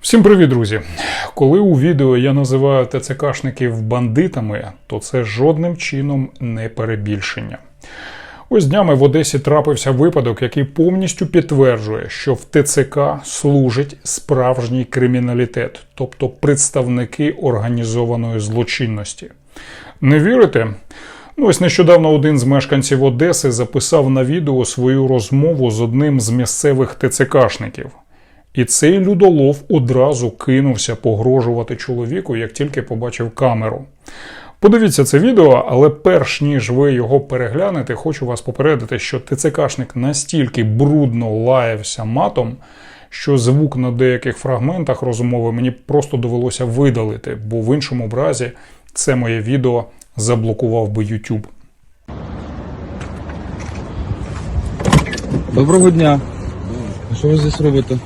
Всім привіт, друзі! Коли у відео я називаю ТЦКшників бандитами, то це жодним чином не перебільшення. Ось днями в Одесі трапився випадок, який повністю підтверджує, що в ТЦК служить справжній криміналітет, тобто представники організованої злочинності. Не вірите? Ну, ось нещодавно один з мешканців Одеси записав на відео свою розмову з одним з місцевих ТЦКшників. І цей людолов одразу кинувся погрожувати чоловіку, як тільки побачив камеру. Подивіться це відео, але перш ніж ви його переглянете, хочу вас попередити, що ТЦКшник настільки брудно лаявся матом, що звук на деяких фрагментах розмови мені просто довелося видалити, бо в іншому разі це моє відео заблокував би YouTube. Доброго дня. Що ви здесь робите?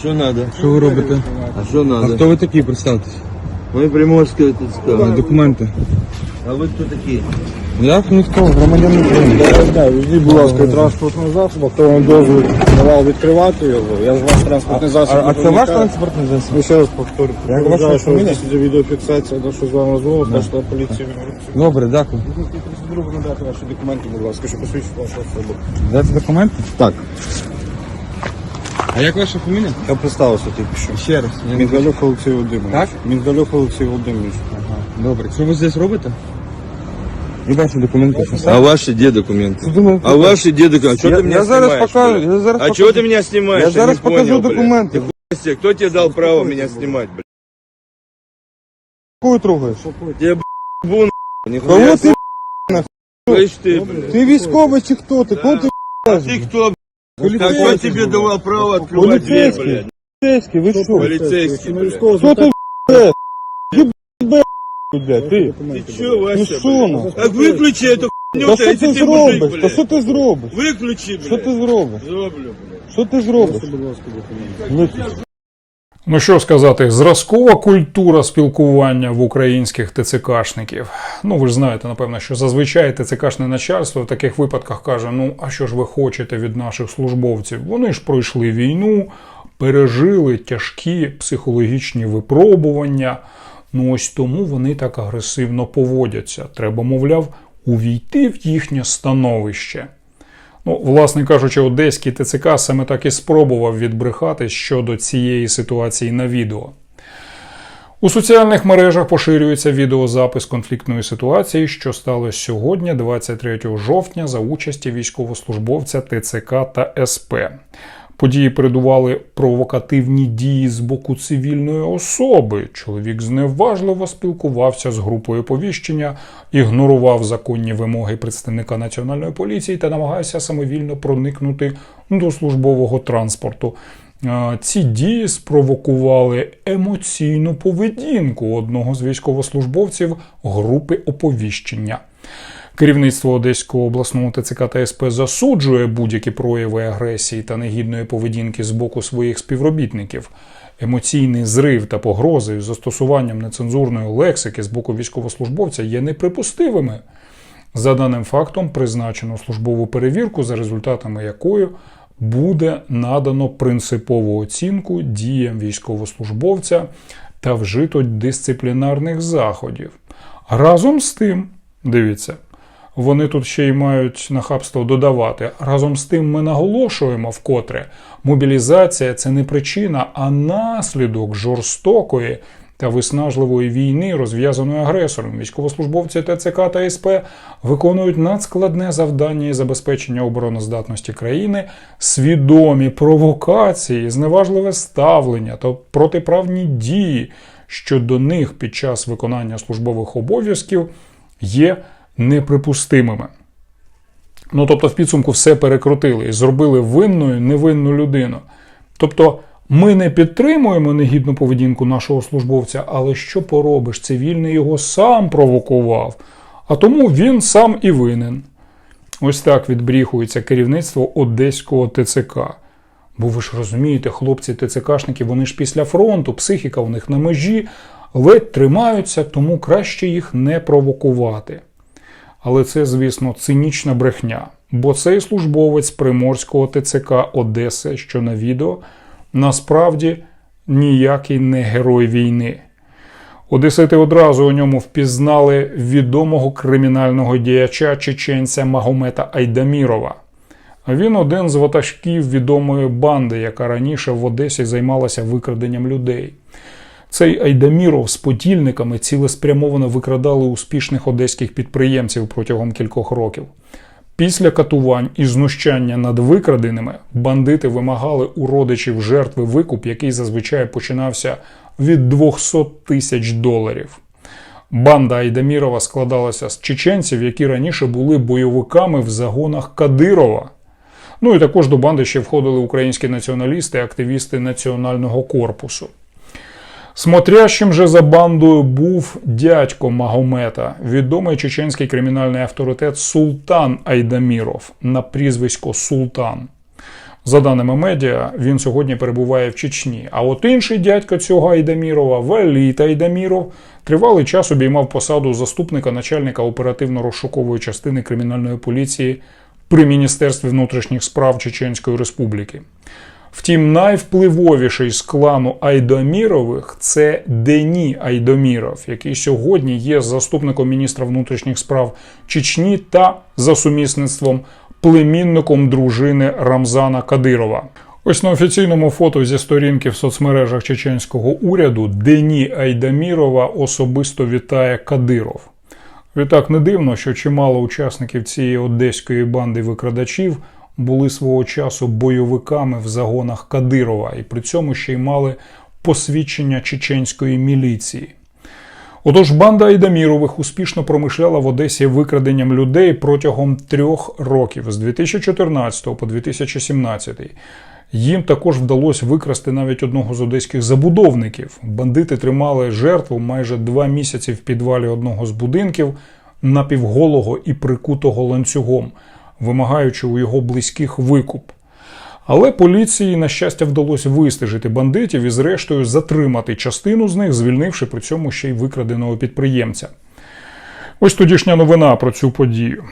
Что надо? Що ви робите? А что А надо? хто ви такі, представтесь? Мы приморские ТЦК. А, Документи. А вы кто такие? Я ніхто, громадянин України. Да, візьміть, будь ласка, транспортного засобу, хто вам дозвіл давав відкривати його. Я ж ваш транспортний засіб. А, а це ваш транспортний засіб? Ну, ще раз повторю. Як Я ваша вважаю, що фамілія? здесь відеофіксація, на що з вами розмова, скажете поліцію. Добре, дякую. Другу надати ваші документи, будь ласка, що посвідчить вашу особу. Дайте документи? Так, А як ваша фамілія? я представився тільки що. Ще раз. Я не- Мінгалюк Олексій Володимирович. Так? Мінгалюк Олексій Володимирович. Ага, добре. Що ви здесь робите? І ваші документи. А ваши где документы? Думаю, А ваши где документы? Что я, ты меня я зараз снимаешь, покажу. блядь? Я зараз А покажу. чего ты меня снимаешь? Я зараз не покажу понял, блядь. документи. Костя, Кто тебе дал право меня снимать, блядь? Кого трогаєш? Тебе, блядь, бун, нихуя Кого себе. ти, Слышь ты, блядь. ти військовий чи хто ти? Кого ти, А ты кто, блядь? А кто тебе давал право открывать дверь, Полицейский. блядь? поліцейський? Ви що? Полицейский, блядь. Хто ти, блядь? Єб, блядь, ти? Ты чё, Ну Вася, що, блядь? ну? Так выключи эту хуйню, Та що если ти ты мужик, зробиш? Та блядь. що ти зробиш? Выключи, Що ти блядь. зробиш? Зроблю, блядь. Що ти зробиш? Виключи. Ну що сказати, зразкова культура спілкування в українських ТЦКшників. Ну ви ж знаєте, напевно, що зазвичай ТЦКшне начальство в таких випадках каже: ну а що ж ви хочете від наших службовців? Вони ж пройшли війну, пережили тяжкі психологічні випробування. Ну ось тому вони так агресивно поводяться. Треба, мовляв, увійти в їхнє становище. Ну, власне кажучи, одеський ТЦК саме так і спробував відбрехати щодо цієї ситуації на відео. У соціальних мережах поширюється відеозапис конфліктної ситуації, що сталося сьогодні, 23 жовтня, за участі військовослужбовця ТЦК та СП. Події передували провокативні дії з боку цивільної особи. Чоловік зневажливо спілкувався з групою повіщення, ігнорував законні вимоги представника національної поліції та намагався самовільно проникнути до службового транспорту. Ці дії спровокували емоційну поведінку одного з військовослужбовців групи оповіщення. Керівництво Одеського обласного ТЦК та СП засуджує будь-які прояви агресії та негідної поведінки з боку своїх співробітників. Емоційний зрив та погрози з застосуванням нецензурної лексики з боку військовослужбовця є неприпустивими. За даним фактом, призначено службову перевірку, за результатами якої буде надано принципову оцінку діям військовослужбовця та вжито дисциплінарних заходів. Разом з тим, дивіться, вони тут ще й мають нахабство додавати. Разом з тим ми наголошуємо вкотре, мобілізація це не причина, а наслідок жорстокої та виснажливої війни, розв'язаної агресором. Військовослужбовці ТЦК та СП виконують надскладне завдання і забезпечення обороноздатності країни, свідомі провокації, зневажливе ставлення та протиправні дії щодо них під час виконання службових обов'язків є неприпустимими. Ну, тобто, в підсумку все перекрутили і зробили винною невинну людину. Тобто, ми не підтримуємо негідну поведінку нашого службовця, але що поробиш? Цивільний його сам провокував, а тому він сам і винен. Ось так відбріхується керівництво Одеського ТЦК. Бо ви ж розумієте, хлопці ТЦКшники, вони ж після фронту, психіка у них на межі, ледь тримаються, тому краще їх не провокувати. Але це, звісно, цинічна брехня, бо цей службовець Приморського ТЦК Одеси, що на відео, насправді ніякий не герой війни. Одесити одразу у ньому впізнали відомого кримінального діяча чеченця Магомета Айдамірова. Він один з ватажків відомої банди, яка раніше в Одесі займалася викраденням людей. Цей Айдаміров з потільниками цілеспрямовано викрадали успішних одеських підприємців протягом кількох років. Після катувань і знущання над викраденими бандити вимагали у родичів жертви викуп, який зазвичай починався від 200 тисяч доларів. Банда Айдамірова складалася з чеченців, які раніше були бойовиками в загонах Кадирова. Ну і також до банди ще входили українські націоналісти, активісти національного корпусу. Смотрящим же за бандою був дядько Магомета, відомий чеченський кримінальний авторитет Султан Айдаміров на прізвисько Султан. За даними медіа, він сьогодні перебуває в Чечні. А от інший дядько цього Айдамірова, Валіт Айдаміров, тривалий час обіймав посаду заступника начальника оперативно-розшукової частини кримінальної поліції при Міністерстві внутрішніх справ Чеченської Республіки. Втім, найвпливовіший з клану Айдомірових це Дені Айдоміров, який сьогодні є заступником міністра внутрішніх справ Чечні та за сумісництвом племінником дружини Рамзана Кадирова. Ось на офіційному фото зі сторінки в соцмережах чеченського уряду Дені Айдамірова особисто вітає Кадиров. Відтак не дивно, що чимало учасників цієї одеської банди викрадачів були свого часу бойовиками в загонах Кадирова і при цьому ще й мали посвідчення чеченської міліції. Отож, банда Айдамірових успішно промишляла в Одесі викраденням людей протягом трьох років з 2014 по 2017. Їм також вдалося викрасти навіть одного з одеських забудовників. Бандити тримали жертву майже два місяці в підвалі одного з будинків напівголого і прикутого ланцюгом, вимагаючи у його близьких викуп. Але поліції, на щастя, вдалося вистежити бандитів і, зрештою, затримати частину з них, звільнивши при цьому ще й викраденого підприємця. Ось тодішня новина про цю подію.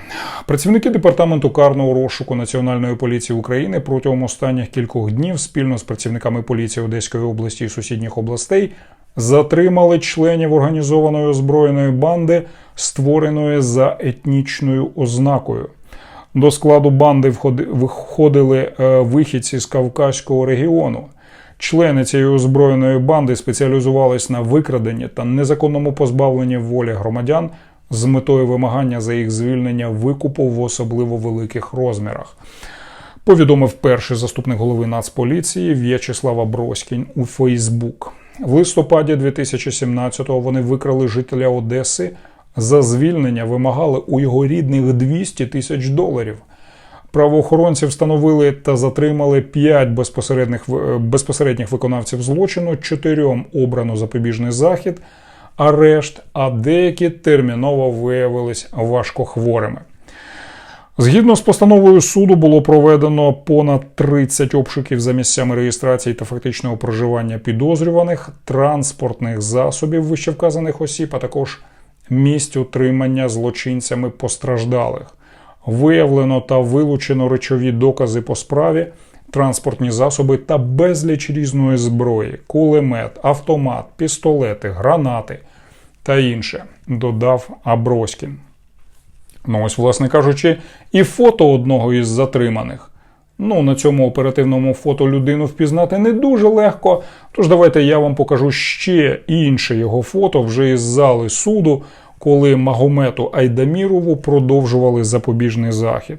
Працівники департаменту карного розшуку Національної поліції України протягом останніх кількох днів спільно з працівниками поліції Одеської області і сусідніх областей затримали членів організованої озброєної банди, створеної за етнічною ознакою. До складу банди входи- входили е, вихідці з Кавказького регіону. Члени цієї озброєної банди спеціалізувались на викраденні та незаконному позбавленні волі громадян з метою вимагання за їх звільнення викупу в особливо великих розмірах. Повідомив перший заступник голови Нацполіції В'ячеслава Броськін у Фейсбук. В листопаді 2017-го вони викрали жителя Одеси. За звільнення вимагали у його рідних 200 тисяч доларів. Правоохоронці встановили та затримали 5 безпосередніх, безпосередніх виконавців злочину, чотирьом обрано запобіжний захід, арешт, а деякі терміново виявились важкохворими. Згідно з постановою суду було проведено понад 30 обшуків за місцями реєстрації та фактичного проживання підозрюваних, транспортних засобів вищевказаних осіб, а також місць утримання злочинцями постраждалих. Виявлено та вилучено речові докази по справі, транспортні засоби та безліч різної зброї, кулемет, автомат, пістолети, гранати та інше, додав Аброськін. Ну, ось, власне кажучи, і фото одного із затриманих. Ну, на цьому оперативному фото людину впізнати не дуже легко. Тож давайте я вам покажу ще інше його фото вже із зали суду, коли Магомету Айдамірову продовжували запобіжний захід.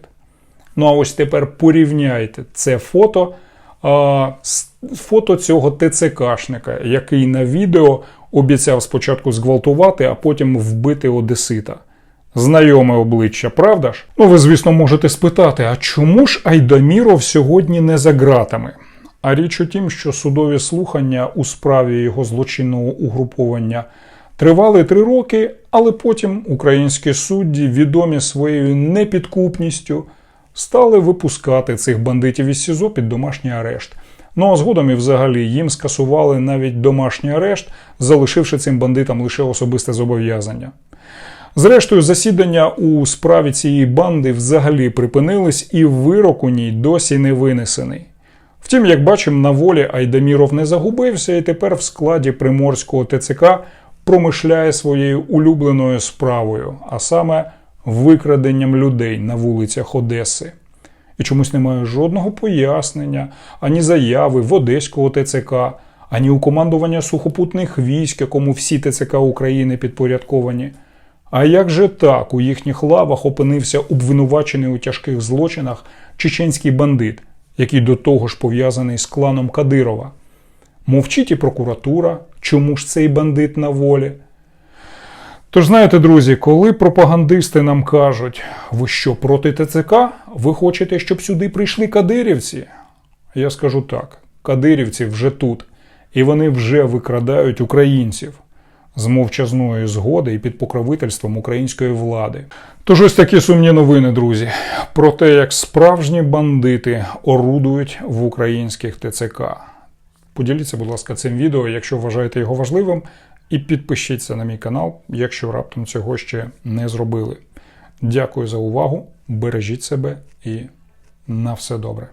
Ну а ось тепер порівняйте це фото а, з фото цього ТЦКшника, який на відео обіцяв спочатку зґвалтувати, а потім вбити Одесита. Знайоме обличчя, правда ж? Ну, ви, звісно, можете спитати, а чому ж Айдаміров сьогодні не за ґратами? А річ у тім, що судові слухання у справі його злочинного угруповання тривали три роки, але потім українські судді, відомі своєю непідкупністю, стали випускати цих бандитів із СІЗО під домашній арешт. Ну а згодом і взагалі їм скасували навіть домашній арешт, залишивши цим бандитам лише особисте зобов'язання. Зрештою, засідання у справі цієї банди взагалі припинились, і вирок у ній досі не винесений. Втім, як бачимо, на волі Айдаміров не загубився і тепер в складі приморського ТЦК промишляє своєю улюбленою справою, а саме викраденням людей на вулицях Одеси. І чомусь немає жодного пояснення, ані заяви в Одеського ТЦК, ані у командування сухопутних військ, якому всі ТЦК України підпорядковані. А як же так у їхніх лавах опинився обвинувачений у тяжких злочинах чеченський бандит, який до того ж пов'язаний з кланом Кадирова? Мовчить і прокуратура, чому ж цей бандит на волі? Тож знаєте, друзі, коли пропагандисти нам кажуть, ви що проти ТЦК? Ви хочете, щоб сюди прийшли кадирівці? Я скажу так: кадирівці вже тут, і вони вже викрадають українців з мовчазної згоди і під покровительством української влади. Тож ось такі сумні новини, друзі, про те, як справжні бандити орудують в українських ТЦК. Поділіться, будь ласка, цим відео, якщо вважаєте його важливим, і підпишіться на мій канал, якщо раптом цього ще не зробили. Дякую за увагу, бережіть себе і на все добре.